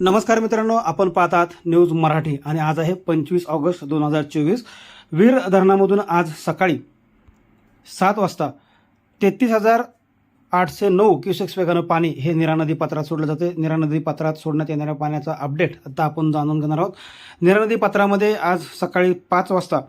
नमस्कार मित्रांनो आपण पाहतात न्यूज मराठी आणि आज आहे पंचवीस ऑगस्ट दोन हजार चोवीस. वीर धरणामधून आज सकाळी सात वाजता तेहतीस हजार आठशे नऊ क्युसेक्स वेगानं पाणी हे निरा नदी पात्रात सोडलं जाते. निरा नदी पात्रात सोडण्यात येणाऱ्या पाण्याचा अपडेट आता आपण जाणून घेणार आहोत. निरा नदी पात्रामध्ये आज सकाळी पाच वाजता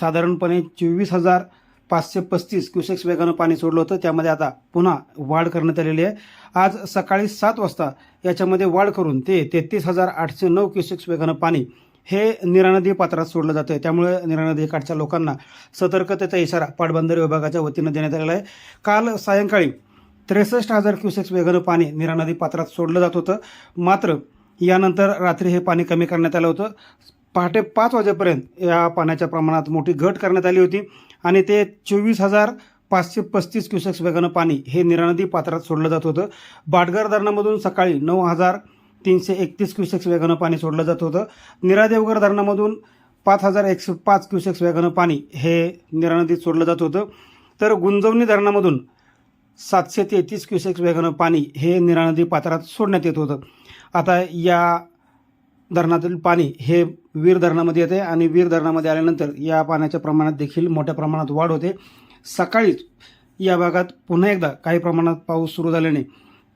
साधारणपणे चोवीस हजार पाचशे पस्तीस क्युसेक्स वेगानं पाणी सोडलं होतं. त्यामध्ये आता पुन्हा वाढ करण्यात आलेली आहे. आज सकाळी सात वाजता याच्यामध्ये वाढ करून ते तेहतीस हजार आठशे नऊ क्युसेक्स वेगानं पाणी हे निरा नदी पात्रात सोडलं जातं त्यामुळे निरा नदीकाठच्या लोकांना सतर्कतेचा इशारा पाटबंधारे विभागाच्या वतीनं देण्यात आलेला आहे. काल सायंकाळी त्रेसष्ट हजार क्युसेक्स वेगानं पाणी निरा नदी पात्रात सोडलं जात होतं. मात्र यानंतर रात्री हे पाणी कमी करण्यात आलं होतं. पहाटे पाच वाजेपर्यंत या पाण्याच्या प्रमाणात मोठी घट करण्यात आली होती. आणि ते चोवीस हजार पाचशे पस्तीस क्युसेक्स वेगानं पाणी हे निरानदी पात्रात सोडलं जात होतं. बाटगर धरणामधून सकाळी नऊ हजार तीनशे एकतीस क्युसेक्स वेगानं पाणी सोडलं जात होतं. निरादेवगर धरणामधून पाच हजार एकशे पाच क्युसेक्स वेगानं पाणी हे निरानदीत सोडलं जात होतं. तर गुंजवणी धरणामधून सातशे तेहतीस क्युसेक्स वेगानं पाणी हे निरानदी पात्रात सोडण्यात येत होतं. आता या धरणातील पाणी हे वीर धरणामध्ये येते आणि वीर धरणामध्ये आल्यानंतर या पाण्याच्या प्रमाणात देखील मोठ्या प्रमाणात वाढ होते. सकाळीच या भागात पुन्हा एकदा काही प्रमाणात पाऊस सुरू झाल्याने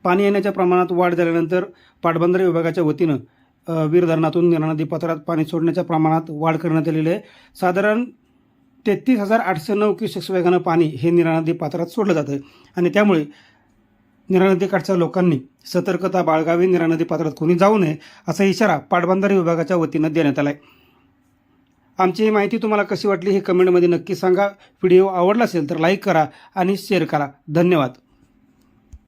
पाणी येण्याच्या प्रमाणात वाढ झाल्यानंतर पाटबंधारे विभागाच्या वतीनं वीर धरणातून निरा नदी पात्रात पाणी सोडण्याच्या प्रमाणात वाढ करण्यात आलेली आहे. साधारण तेहतीस हजार आठशे नऊ क्युसेक्स वेगानं पाणी हे निरा नदी पात्रात सोडलं जातं आणि त्यामुळे निरानदीकाठच्या लोकांनी सतर्कता बाळगावी निरानदी पात्रात कोणी जाऊ नये असा इशारा पाटबंधारे विभागाच्या वतीनं देण्यात आला आहे आमची ही माहिती तुम्हाला कशी वाटली हे कमेंटमध्ये नक्की सांगा. व्हिडिओ आवडला असेल तर लाईक करा आणि शेअर करा. धन्यवाद.